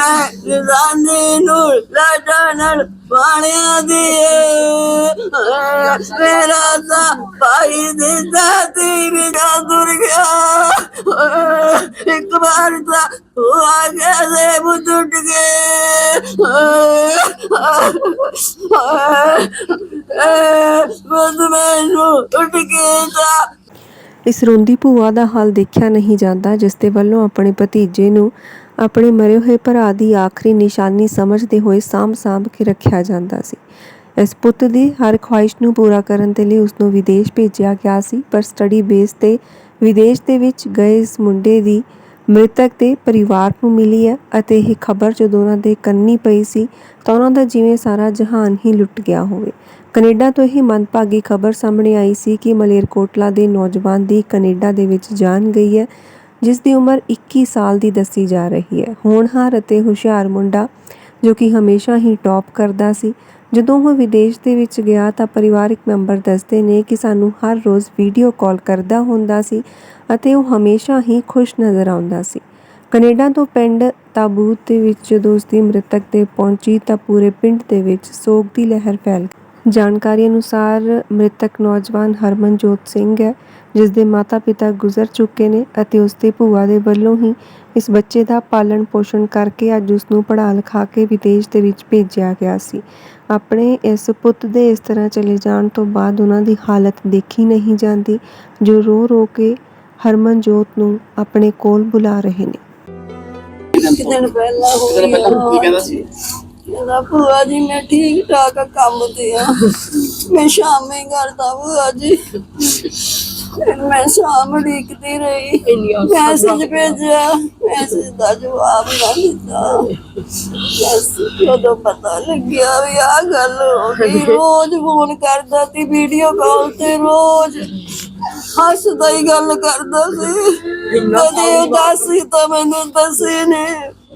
ਮੈਂ ਨਿਜ਼ਾਨੇ ਨੂੰ ਲਾਡਾ ਨਾਲ ਦੀ ਮੇਰਾ ਤਾਂ ਭਾਈ ਦੇ ਦਾਤੀ ਵੀ ਦੁਰ ਗਿਆ ਇੱਕ ਵਾਰ ਤਾਂ ਉਹ ਆ ਗਿਆ ਦੇ ਬੁੱਧ ਉੱਠ ਗਏ ਬੁੱਧ ਮੈਨੂੰ ਉੱਠ ਕੇ ਤਾਂ ਇਸ ਰੋਂਦੀ ਭੂਆ ਦਾ ਹਾਲ ਦੇਖਿਆ ਨਹੀਂ ਜਾਂਦਾ ਜਿਸ ਦੇ ਵੱਲੋਂ ਆਪਣੇ ਭਤੀਜੇ ਨੂੰ ਆਪਣੇ ਮਰੇ ਹੋਏ ਭਰਾ ਦੀ ਆਖਰੀ ਨਿਸ਼ਾਨੀ ਸਮਝਦੇ ਹੋਏ ਸਾਂਭ-ਸਾਂਭ ਕੇ ਰੱਖਿਆ ਜਾਂਦਾ ਸੀ। ਇਸ ਪੁੱਤ ਦੀ ਹਰ ਖੁਆਇਸ਼ ਨੂੰ ਪੂਰਾ ਕਰਨ ਦੇ ਲਈ ਉਸ ਨੂੰ ਵਿਦੇਸ਼ ਭੇਜਿਆ ਗਿਆ ਸੀ, ਪਰ ਸਟੱਡੀ ਬੇਸ ਤੇ ਵਿਦੇਸ਼ ਦੇ ਵਿੱਚ ਗਏ ਇਸ ਮੁੰਡੇ ਦੀ ਮ੍ਰਿਤਕ ਦੇ ਪਰਿਵਾਰ ਨੂੰ ਮਿਲੀ ਹੈ ਅਤੇ ਇਹ ਖਬਰ ਜਦੋਂ ਉਹਨਾਂ ਦੇ ਕੰਨੀ ਪਈ ਸੀ, ਤਾਂ ਉਹਨਾਂ ਦਾ ਜਿਵੇਂ ਸਾਰਾ ਜਹਾਨ ਹੀ ਲੁੱਟ ਗਿਆ ਹੋਵੇ। ਕੈਨੇਡਾ ਤੋਂ ਹੀ ਮੰਦਭਾਗੀ ਖਬਰ ਸਾਹਮਣੇ ਆਈ ਸੀ ਕਿ ਮਲੇਰਕੋਟਲਾ ਦੇ ਨੌਜਵਾਨ ਦੀ ਕੈਨੇਡਾ ਦੇ ਵਿੱਚ ਜਾਨ ਗਈ ਹੈ। ਜਿਸ ਦੀ ਉਮਰ 21 ਸਾਲ ਦੀ ਦੱਸੀ ਜਾ ਰਹੀ ਹੈ। ਹੋਣਹਾਰ ਅਤੇ ਹੁਸ਼ਿਆਰ ਮੁੰਡਾ, ਜੋ ਕਿ ਹਮੇਸ਼ਾ ਹੀ ਟੌਪ ਕਰਦਾ ਸੀ, ਜਦੋਂ ਉਹ ਵਿਦੇਸ਼ ਦੇ ਵਿੱਚ ਗਿਆ ਤਾਂ ਪਰਿਵਾਰਕ ਮੈਂਬਰ ਦੱਸਦੇ ਨੇ ਕਿ ਸਾਨੂੰ ਹਰ ਰੋਜ਼ ਵੀਡੀਓ ਕਾਲ ਕਰਦਾ ਹੁੰਦਾ ਸੀ ਅਤੇ ਉਹ ਹਮੇਸ਼ਾ ਹੀ ਖੁਸ਼ ਨਜ਼ਰ ਆਉਂਦਾ ਸੀ। ਕੈਨੇਡਾ ਤੋਂ ਪਿੰਡ ਤਾਬੂਤ ਦੇ ਵਿੱਚ ਜਦੋਂ ਉਸ ਦੀ ਮ੍ਰਿਤਕ ਦੇ ਪਹੁੰਚੀ ਤਾਂ ਪੂਰੇ ਪਿੰਡ ਦੇ ਵਿੱਚ ਸੋਗ ਦੀ ਲਹਿਰ ਫੈਲ ਗਈ ਜਾਣਕਾਰੀ ਅਨੁਸਾਰ ਮ੍ਰਿਤਕ ਨੌਜਵਾਨ ਹਰਮਨਜੋਤ ਸਿੰਘ ਹੈ ਜਿਸ ਦੇ ਮਾਤਾ-ਪਿਤਾ ਗੁਜ਼ਰ ਚੁੱਕੇ ਨੇ ਅਤੇ ਉਸ ਦੇ ਭੂਆ ਦੇ ਵੱਲੋਂ ਹੀ ਇਸ ਬੱਚੇ ਦਾ ਪਾਲਣ ਪੋਸ਼ਣ ਕਰਕੇ ਅੱਜ ਉਸ ਨੂੰ ਪੜ੍ਹਾ ਲਿਖਾ ਕੇ ਵਿਦੇਸ਼ ਦੇ ਵਿੱਚ ਭੇਜਿਆ ਗਿਆ ਸੀ। ਆਪਣੇ ਇਸ ਪੁੱਤ ਦੇ ਇਸ ਤਰ੍ਹਾਂ ਚਲੇ ਜਾਣ ਤੋਂ ਬਾਅਦ ਉਹਨਾਂ ਦੀ ਹਾਲਤ ਦੇਖੀ ਨਹੀਂ ਜਾਂਦੀ ਜੋ ਰੋ ਰੋ ਕੇ ਹਰਮਨਜੋਤ ਨੂੰ ਆਪਣੇ ਕੋਲ ਬੁਲਾ ਰਹੇ ਨੇ। ਇੱਕ ਦਿਨ ਪਹਿਲਾਂ ਹੋ ਕਿਤੇ ਪਹਿਲਾਂ ਕੀ ਗਿਆ? ਕਹਿੰਦਾ ਭੂਆ ਜੀ ਮੈਂ ਠੀਕ ਠਾਕ ਕੰਮ ਤੇ ਆ। ਮੈਂ ਸ਼ਾਮੇ ਕਰਦਾ ਭੂਆ ਜੀ। ਫਿਰ ਮੈਂ ਸ਼ਾਮ ਉਡੀਕਦੀ ਰਹੀ। ਮੈਸੇਜ ਭੇਜਿਆ। ਮੈਸੇਜ ਦਾ ਜਵਾਬ ਨਾ ਦਿੱਤਾ। ਬਸ ਜਦੋਂ ਪਤਾ ਲੱਗਿਆ ਵੀ ਆ ਗੱਲ ਹੋ ਗਈ। ਰੋਜ਼ ਫੋਨ ਕਰਦਾ ਸੀ ਵੀਡੀਓ ਕਾਲ ਤੇ ਰੋਜ਼ ਹੱਸਦਾ ਹੀ ਗੱਲ ਕਰਦਾ ਸੀ। ਕਦੇ ਉਦਾਸੀ ਤਾਂ ਮੈਨੂੰ ਦੱਸੇ ਨੇ।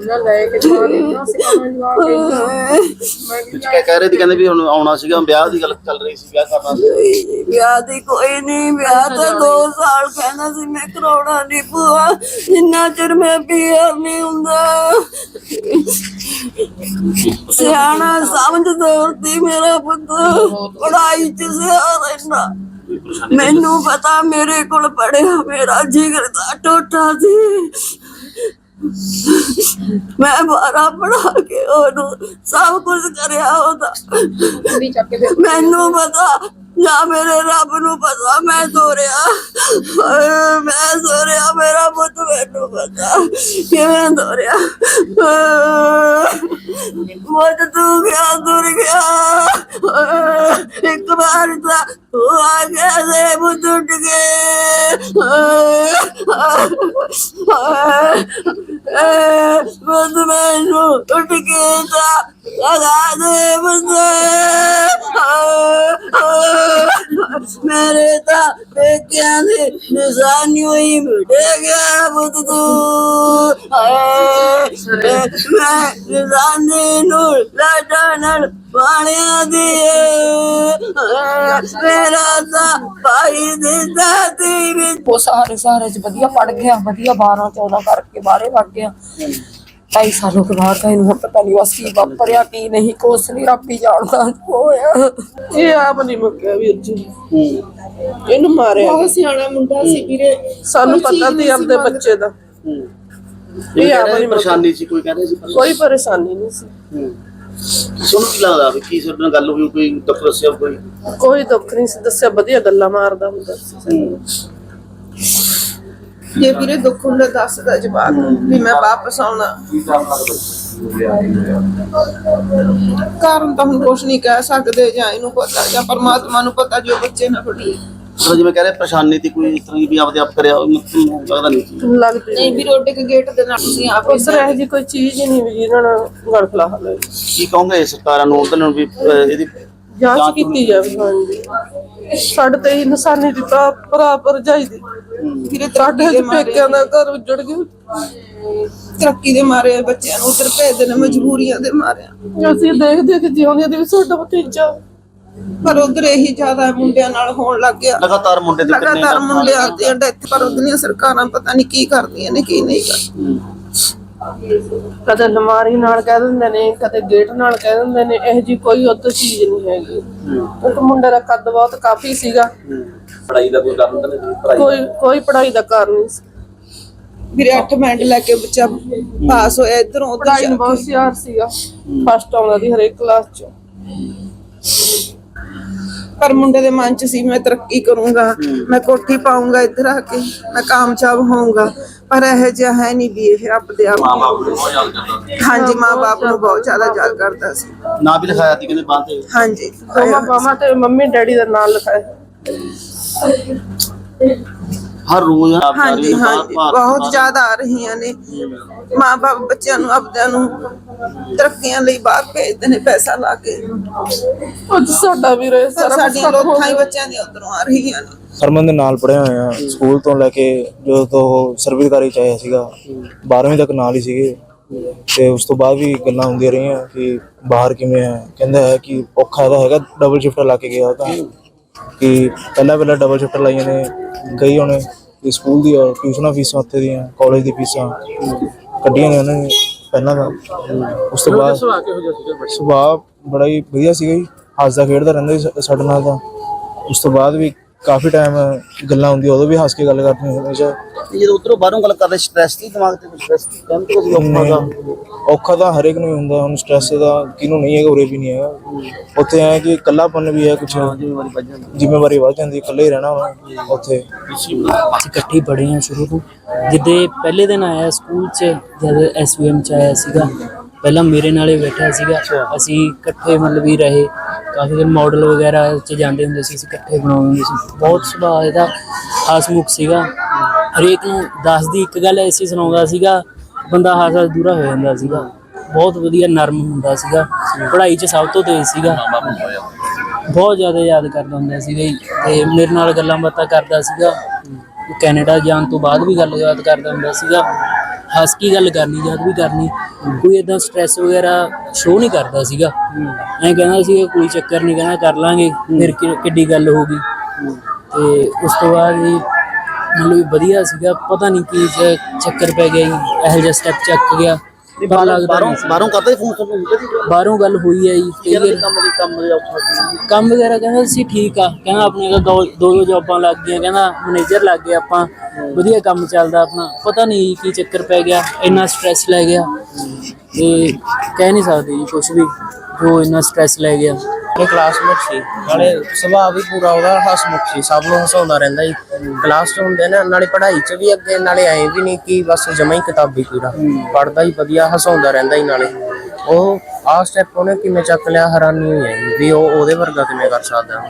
ਲੀਂਦਾ ਲਾਉਂ ਸੱਦੂ ਉਹਨੇ ਸਾਲ ਮੈਂ ਆਉਂਗਾ ਬੁਆ ਵਿੱਚ ਕਹਿ ਕਹਿ ਰਹੇ ਸੀ ਕਹਿੰਦੇ ਵੀ ਹੁਣ ਆਉਣਾ ਸੀਗਾ ਵਿਆਹ ਦੀ ਗੱਲ ਚੱਲ ਰਹੀ ਸੀ ਵਿਆਹ ਕਰਨਾ ਸੀ। ਵਿਆਹ ਦੀ ਕੋਈ ਨਹੀਂ ਵਿਆਹ ਤਾਂ ਦੋ ਸਾਲ ਕਹਿਣਾ ਸੀ ਮੈਂ ਕਰਾਉਣਾ ਨਹੀਂ ਭੂਆ ਜਿੰਨਾ ਚਿਰ ਮੈਂ ਪੀਆਰ ਨਹੀਂ ਹੁੰਦਾ। ਸਿਆਣਾ ਸਮਝਦਾਰ ਸੀ ਮੇਰਾ ਪੁੱਤ ਪੜਾਈ ਚ ਕੋਈ ਪਰੇਸ਼ਾਨੀ ਮੈਨੂੰ ਪਤਾ ਮੇਰੇ ਕੋਲ ਪੜਿਆ ਮੇਰਾ ਜਿਗਰ ਦਾ ਟੋਟਾ ਸੀ। ਮੈਂ ਬਾਰਾ ਪੜਾ ਕੇ ਉਹਨੂੰ ਸਭ ਕੁਝ ਕਰਿਆ ਉਹਦਾ। ਮੈਨੂੰ ਪਤਾ ਨਾ ਮੇਰੇ ਰੱਬ ਨੂੰ ਪਤਾ ਮੈਂ ਹਾਏ, ਮੈਂ ਤੋਰਿਆ ਮੇਰਾ ਪੁੱਤ ਮੈਨੂੰ ਪਤਾ। ਕਿਵੇਂ ਤੋਰਿਆ ਮੋਟ ਤੂੰ ਗਿਆ ਦੁਰ ਗਿਆ? ਹਾਏ, ਇੱਕ ਵਾਰ ਤਾਂ ਉਹ ਆ ਗਿਆ ਦੇ ਬੁੱਧ ਉੱਠ ਗਏ ਬੁੱਧ ਮੈਨੂੰ ਉੱਠ ਕੇ ਤਾਂ ਤਾਂ ਤੂੰ ਮੈਂ ਨਿਸ਼ਾਨੀ ਨੂੰ ਲਾਡਾ ਨਾਲ ਪਾਣਿਆ ਦੀ ਮੇਰਾ ਤਾਂ ਭਾਈ ਦਾਤੀ ਵੀ ਉਹ ਸਾਰੇ ਸਾਰੇ ਚ ਵਧੀਆ ਪੜ ਗਿਆ ਵਧੀਆ 12 14 ਕਰਕੇ ਬਾਹਰੇ ਵਗ ਗਿਆ। ਢਾਈ ਸਾਲੋਂ ਕੇ ਬਾਹਰ ਦਾ ਇਹਨੂੰ ਹੁਣ ਪਤਾ ਨਹੀਂ ਬਸ ਕੀ ਵਾਪਰਿਆ ਕੀ ਨਹੀਂ ਕੁਛ ਨਹੀਂ ਰੱਬ ਹੀ ਜਾਣਦਾ ਹੋਇਆ। ਇਹ ਆਪ ਨਹੀਂ ਮੁੱਕਿਆ ਵੀਰ ਜੀ। ਇਹਨੂੰ ਮਾਰਿਆ। ਬਹੁਤ ਸਿਆਣਾ ਮੁੰਡਾ ਸੀ ਵੀਰੇ। ਸਾਨੂੰ ਪਤਾ ਤੇ ਆਪਦੇ ਬੱਚੇ ਦਾ। ਇਹ ਆਪਣੀ ਪਰੇਸ਼ਾਨੀ ਸੀ ਕੋਈ ਕਹਿੰਦੇ ਸੀ ਕੋਈ ਪਰੇਸ਼ਾਨੀ ਨਹੀਂ ਸੀ। ਤੁਹਾਨੂੰ ਕੀ ਲੱਗਦਾ ਵੀ ਕੀ ਨਾਲ ਗੱਲ ਹੋਈ ਕੋਈ ਦੁੱਖ ਦੱਸਿਆ ਕੋਈ? ਕੋਈ ਦੁੱਖ ਨਹੀਂ ਸੀ ਦੱਸਿਆ ਵਧੀਆ ਗੱਲਾਂ ਮਾਰਦਾ ਹੁੰਦਾ ਸੀ। ਜੇ ਵੀਰੇ ਦੁੱਖ ਹੁੰਦਾ ਦੱਸਦਾ ਜਵਾਬ ਵੀ ਮੈਂ ਵਾਪਸ ਆਉਣਾ। ਕਾਰਨ ਤਾਂ ਹੁਣ ਕੁਛ ਨਹੀਂ ਕਹਿ ਸਕਦੇ ਜਾਂ ਇਹਨੂੰ ਪਤਾ ਜਾਂ ਪਰਮਾਤਮਾ ਨੂੰ ਪਤਾ ਜੋ ਬੱਚੇ ਨਾਲ ਫੜੀ ਮਤਲਬ ਜਿਵੇਂ ਕਹਿ ਰਹੇ ਪਰੇਸ਼ਾਨੀ ਤੇ ਕੋਈ ਇਸ ਤਰ੍ਹਾਂ ਦੀ ਵੀ ਆਪਦੇ ਆਪ ਕਰਿਆ ਮਤਲਬ ਲੱਗਦਾ ਨਹੀਂ ਲੱਗਦੇ ਨਹੀਂ ਵੀ ਰੋਡੇ ਕੇ ਗੇਟ ਦੇ ਨਾਲ ਤੁਸੀਂ ਆਪ ਉਸ ਰਹਿ ਜੀ ਕੋਈ ਚੀਜ਼ ਹੀ ਨਹੀਂ ਵੀ ਜਿਹਨਾਂ ਨਾਲ ਗਲ ਖਲਾ ਲੈ ਕੀ ਕਹੋਗੇ ਸਰਕਾਰਾਂ ਨੂੰ ਉਹਨਾਂ ਨੂੰ ਵੀ ਅਹ, ਇਹਦੀ ਜਾਂਚ ਕੀਤੀ ਜਾਵੇ ਹਾਂਜੀ। ਸਾਡੇ ਤੇ ਹੀ ਨਿਸ਼ਾਨੀ ਦਿੱਤਾ ਭਰਾ ਭਰਜਾਈ ਦੀ। ਵੀਰੇ ਸਾਡੇ ਪੇਕਿਆਂ ਦਾ ਘਰ ਉੱਜੜ ਗਿਆ। ਤਰੱਕੀ ਦੇ ਮਾਰੇ ਬੱਚਿਆਂ ਨੂੰ ਉਧਰ ਭੇਜਦੇ ਨੇ ਮਜਬੂਰੀਆਂ ਦੇ ਮਾਰਿਆ। ਅਸੀਂ ਦੇਖ ਦੇਖ ਜਿਉਂਦਿਆਂ ਦੇ ਵੀ ਸਾਡਾ ਭਤੀਜਾ ਪਰ ਉਧਰ ਇਹੀ ਜ਼ਿਆਦਾ ਮੁੰਡਿਆਂ ਨਾਲ ਹੋਣ ਲੱਗ ਗਿਆ। ਲਗਾਤਾਰ ਮੁੰਡੇ ਦੇ ਕਿੰਨੇ ਲਗਾਤਾਰ ਮੁੰਡਿਆਂ ਦੀਆਂ ਡੈਥ ਪਰ ਉਧਰਲੀਆਂ ਸਰਕਾਰਾਂ ਪਤਾ ਨਹੀਂ ਕੀ ਕਰਦੀਆਂ ਨੇ ਕੀ ਨਹੀਂ ਕਰਦੀਆਂ। ਕਦੇ ਲਮਾਰੀ ਨਾਲ ਕਹਿ ਦਿੰਦੇ ਨੇ ਕਦੇ ਗੇਟ ਨਾਲ ਕਹਿ ਦਿੰਦੇ ਨੇ ਇਹ ਜੀ ਕੋਈ ਉੱਧਰ ਚੀਜ਼ ਨਹੀਂ ਹੈਗੀ। ਇੱਕ ਮੁੰਡੇ ਦਾ ਕੱਦ ਬਹੁਤ ਕਾਫੀ ਸੀਗਾ। ਪੜਾਈ ਦਾ ਕੋਈ ਕੰਮ ਤਾਂ ਨਹੀਂ ਪੜਾਈ ਕੋਈ ਕੋਈ ਪੜ੍ਹਾਈ ਦਾ ਕਾਰਨ ਨਹੀਂ ਸੀ। ਵੀਰੇ 8 ਮਿੰਟ ਲੈ ਕੇ ਬੱਚਾ ਪਾਸ ਹੋਇਆ ਇਧਰੋਂ ਉਧਰ ਬਹੁਤ ਸਿਆਰ ਸੀਗਾ ਫਸਟ ਆਉਂਦਾ ਦੀ ਹਰੇਕ ਕਲਾਸ ਚ। ਪਰ ਮੁੰਡੇ ਦੇ ਮਨ ਚ ਸੀ ਮੈਂ ਤਰੱਕੀ ਕਰੂੰਗਾ ਮੈਂ ਕੋਠੀ ਪਾਉਂਗਾ ਇੱਧਰ ਆ ਕੇ ਮੈਂ ਕਾਮਯਾਬ ਹੋਊਂਗਾ। ਪਰ ਇਹ ਜਿਹਾ ਹੈ ਨਹੀਂ ਵੀ ਇਹ ਆਪਦੇ ਆਪ ਮਾਂ ਬਾਪ ਨੂੰ ਬਹੁਤ ਯਾਦ ਕਰਦਾ ਸੀ। ਹਾਂਜੀ ਮਾਂ-ਬਾਪ ਨੂੰ ਬਹੁਤ ਜ਼ਿਆਦਾ ਯਾਦ ਕਰਦਾ ਸੀ। ਨਾਂ ਵੀ ਲਿਖਾਇਆ ਸੀ ਕਹਿੰਦੇ ਤੇ। ਹਾਂਜੀ। ਦੋਵਾਂ ਮਾਮਾ ਤੇ ਮੰਮੀ ਡੈਡੀ ਦਾ ਨਾਮ ਲਿਖਾਇਆ। ਹਰ ਰੋਜ਼ ਆਪ ਜਾ ਹਾਂਜੀ ਰਹੀ ਹੈ, ਹਾਂਜੀ ਬਹੁਤ ਜ਼ਿਆਦਾ ਆ ਰਹੀਆਂ ਨੇ। ਮਾਂ-ਬਾਪ ਬੱਚਿਆਂ ਨੂੰ ਆਪਦਿਆਂ ਨੂੰ ਤਰੱਕੀਆਂ ਲਈ ਬਾਹਰ ਭੇਜਦੇ ਨੇ ਪੈਸਾ ਲਾ ਕੇ। ਅੱਜ ਸਾਡਾ ਵੀ ਰਹੇ ਸਾਡੀਆਂ ਲੋਕਾਂ ਹੀ ਬੱਚਿਆਂ ਦੀਆਂ ਉਧਰੋਂ ਆ ਰਹੀਆਂ ਨੇ। ਹਰਮਨ ਦੇ ਨਾਲ ਪੜ੍ਹੇ ਹੋਏ ਆ ਸਕੂਲ ਤੋਂ ਲੈ ਕੇ ਜਦੋਂ ਤੋਂ ਉਹ ਸਰਵਿਸਕਾਰੀ ਚ ਆਇਆ ਸੀਗਾ 12ਵੀਂ ਤੱਕ ਨਾਲ ਹੀ ਸੀਗੇ। ਤੇ ਉਸ ਤੋਂ ਬਾਅਦ ਵੀ ਗੱਲਾਂ ਹੁੰਦੀਆਂ ਰਹੀਆਂ ਕਿ ਬਾਹਰ ਕਿਵੇਂ ਹੈ। ਕਹਿੰਦਾ ਹੈ ਕਿ ਔਖਾ ਇਹਦਾ ਹੈਗਾ ਡਬਲ ਸ਼ਿਫਟ ਲਾ ਕੇ ਗਿਆ ਤਾਂ। ਕਿ ਪਹਿਲਾਂ ਪਹਿਲਾਂ ਡਬਲ ਸ਼ਿਫਟ ਲਾਈਆਂ ਨੇ ਕਈ ਉਹਨੇ ਕਿ ਸਕੂਲ ਦੀ ਟਿਊਸ਼ਨਾਂ ਫੀਸਾਂ ਉੱਥੇ ਦੀਆਂ ਕਾਲਜ ਦੀ ਫੀਸਾਂ। ਕੱਢੀਆਂ ਨੇ ਉਹਨਾਂ ਨੇ ਪਹਿਲਾਂ ਤਾਂ। ਉਸ ਤੋਂ ਬਾਅਦ ਸੁਭਾਅ ਬੜਾ ਹੀ ਵਧੀਆ ਸੀਗਾ ਜੀ। ਹੱਸਦਾ ਖੇਡਦਾ ਰਹਿੰਦਾ ਸੀ ਸਾ- ਸਾਡੇ ਨਾਲ ਤਾਂ। ਉਸ ਤੋਂ ਬਾਅਦ ਵੀ ਕਾਫੀ ਟਾਈਮ ਗੱਲਾਂ ਹੁੰਦੀਆਂ ਉਦੋਂ ਵੀ ਹੱਸ ਕੇ ਗੱਲ ਕਰਦੇ ਹਮੇਸ਼ਾ ਤੇ ਜਦੋਂ ਉਧਰੋਂ ਬਾਹਰੋਂ ਗੱਲ ਕਰਦੇ ਸਟ੍ਰੈਸ ਦੀ ਦਿਮਾਗ ਤੇ ਕੁਝ ਸਟ੍ਰੈਸ ਕਹਿੰਦੇ ਕੁਝ ਔਖਾ ਦਾ ਔਖਾ ਤਾਂ ਹਰੇਕ ਨੂੰ ਹੀ ਹੁੰਦਾ ਹੁਣ ਸਟ੍ਰੈਸ ਦਾ ਕਿਹਨੂੰ ਨਹੀਂ ਹੈਗਾ ਉਰੇ ਵੀ ਨਹੀਂ ਹੈਗਾ। ਉੱਥੇ ਐ ਕਿ ਇਕੱਲਾਪਨ ਵੀ ਹੈ ਕੁਛ। ਜ਼ਿੰਮੇਵਾਰੀ ਵੱਜ ਜਾਂਦੀ ਜ਼ਿੰਮੇਵਾਰੀ ਵੱਧ ਜਾਂਦੀ ਇਕੱਲੇ ਹੀ ਰਹਿਣਾ ਵਾ ਉੱਥੇ। ਅਸੀਂ ਇਕੱਠੇ ਹੀ ਪੜ੍ਹੇ ਹਾਂ ਸ਼ੁਰੂ ਤੋਂ। ਜਿੱਦੇ ਪਹਿਲੇ ਦਿਨ ਆਇਆ ਸਕੂਲ 'ਚ ਜਦ ਐਸਵੀਐਮ 'ਚ ਆਇਆ ਸੀਗਾ ਪਹਿਲਾਂ ਮੇਰੇ ਨਾਲੇ ਬੈਠਾ ਸੀਗਾ ਅਸੀਂ ਇਕੱਠੇ ਮਤਲਬ ਵੀ ਰਹੇ। ਕਾਫੀ ਦਿਨ ਮਾਡਲ ਵਗੈਰਾ 'ਚ ਜਾਂਦੇ ਹੁੰਦੇ ਸੀ, ਅਸੀਂ ਇਕੱਠੇ ਬਣਾਉਂਦੇ ਹੁੰਦੇ ਸੀ। ਬਹੁਤ ਸੁਭਾਅ ਇਹਦਾ ਹਸਮੁਖ ਸੀਗਾ। ਹਰੇਕ ਨੂੰ ਦੱਸ ਦੀ ਇੱਕ ਗੱਲ ਐਸੀ ਸੁਣਾਉਂਦਾ ਸੀਗਾ, ਬੰਦਾ ਹਾਸਾ ਹੱਸ ਦੂਰਾ ਹੋ ਜਾਂਦਾ ਸੀਗਾ। ਬਹੁਤ ਵਧੀਆ, ਨਰਮ ਹੁੰਦਾ ਸੀਗਾ। ਪੜ੍ਹਾਈ 'ਚ ਸਭ ਤੋਂ ਤੇਜ਼ ਸੀਗਾ। ਬਹੁਤ ਜ਼ਿਆਦਾ ਯਾਦ ਕਰਦਾ ਹੁੰਦਾ ਸੀਗਾ ਜੀ ਤੇ ਮੇਰੇ ਨਾਲ ਗੱਲਾਂ ਬਾਤਾਂ ਕਰਦਾ ਸੀਗਾ। ਕੈਨੇਡਾ ਜਾਣ ਤੋਂ ਬਾਅਦ ਵੀ ਗੱਲ ਯਾਦ ਕਰਦਾ ਹੁੰਦਾ ਸੀਗਾ। ਹੱਸ ਕੇ ਗੱਲ ਕਰਨੀ ਜਦ ਵੀ ਕਰਨੀ, ਕੋਈ ਇਦਾਂ ਸਟ੍ਰੈਸ ਵਗੈਰਾ ਸ਼ੋ ਨਹੀਂ ਕਰਦਾ ਸੀਗਾ। ਐਂ ਕਹਿੰਦਾ ਸੀ ਕੋਈ ਚੱਕਰ ਨਹੀਂ, ਕਹਿੰਦਾ ਕਰ ਲਾਂਗੇ, ਫਿਰ ਕਿ- ਕਿੱਡੀ ਗੱਲ ਹੋ ਗਈ। ਤੇ ਉਸ ਤੋਂ ਬਾਅਦ ਵੀ ਮਤਲਬ ਵੀ ਵਧੀਆ ਸੀਗਾ, ਪਤਾ ਨਹੀਂ ਕੀ ਚ- ਚੱਕਰ ਪੈ ਗਿਆ ਜੀ, ਇਹੋ ਜਿਹਾ ਸਟੈਪ ਚੱਕ ਗਿਆ। ਲੱਗਦਾ ਬਾਹਰੋਂ ਨਹੀਂ ਸੀ। ਬਾਹਰੋਂ ਕਰਦੇ ਫੋਨ ਤੁਹਾਨੂੰ ਹੁੰਦੇ ਸੀ? ਬਾਹਰੋਂ ਗੱਲ ਹੋਈ ਹੈ ਜੀ ਕਈ ਵਾਰ ਕੰਮ ਦੇ ਕੰਮ ਦੇ ਔਖਾ ਸੀ ਕੰਮ ਵਗੈਰਾ ਕਹਿੰਦਾ ਸੀ ਠੀਕ ਆ। ਕਹਿੰਦਾ ਆਪਣੇ ਤਾਂ ਦੋ ਦੋ ਦੋ ਜੌਬਾਂ ਲੱਗ ਗਈਆਂ ਕਹਿੰਦਾ ਮੈਨੇਜਰ ਲੱਗ ਗਿਆ ਆਪਾਂ। ਵਧੀਆ ਕੰਮ ਚੱਲਦਾ ਆਪਣਾ। ਪਤਾ ਨਹੀਂ ਕੀ ਚੱਕਰ ਪੈ ਗਿਆ ਇੰਨਾ ਸਟ੍ਰੈਸ ਲੈ ਗਿਆ। ਤੇ ਕਹਿ ਨਹੀਂ ਸਕਦੇ ਜੀ ਕੁਝ ਵੀ ਜੋ ਇੰਨਾ ਸਟ੍ਰੈਸ ਲੈ ਗਿਆ। ਇਹ ਕਲਾਸਮੇਟ ਸੀ। ਨਾਲੇ ਸੁਭਾਅ ਵੀ ਪੂਰਾ ਉਹਦਾ ਹਸਮੁਖ ਸੀ, ਸਭ ਨੂੰ ਹਸਾਉਂਦਾ ਰਹਿੰਦਾ ਜੀ ਕਲਾਸ 'ਚ ਹੁੰਦੇ ਨੇ, ਨਾਲੇ ਪੜ੍ਹਾਈ 'ਚ ਵੀ ਅੱਗੇ, ਨਾਲੇ ਐਂ ਵੀ ਨਹੀਂ ਕਿ ਬਸ ਜਮਾ ਹੀ ਕਿਤਾਬੀ ਪੂਰਾ ਪੜਦਾ ਹੀ ਵਧੀਆ, ਹਸਾਉਂਦਾ ਰਹਿੰਦਾ ਹੀ ਨਾਲੇ। ਉਹ ਆਹ ਸਟੈਪ ਉਹਨੇ ਕਿਵੇਂ ਚੱਕ ਲਿਆ, ਹੈਰਾਨੀ ਹੋਈ ਹੈ ਵੀ ਉਹ ਉਹਦੇ ਵਰਗਾ ਕਿਵੇਂ ਕਰ ਸਕਦਾ?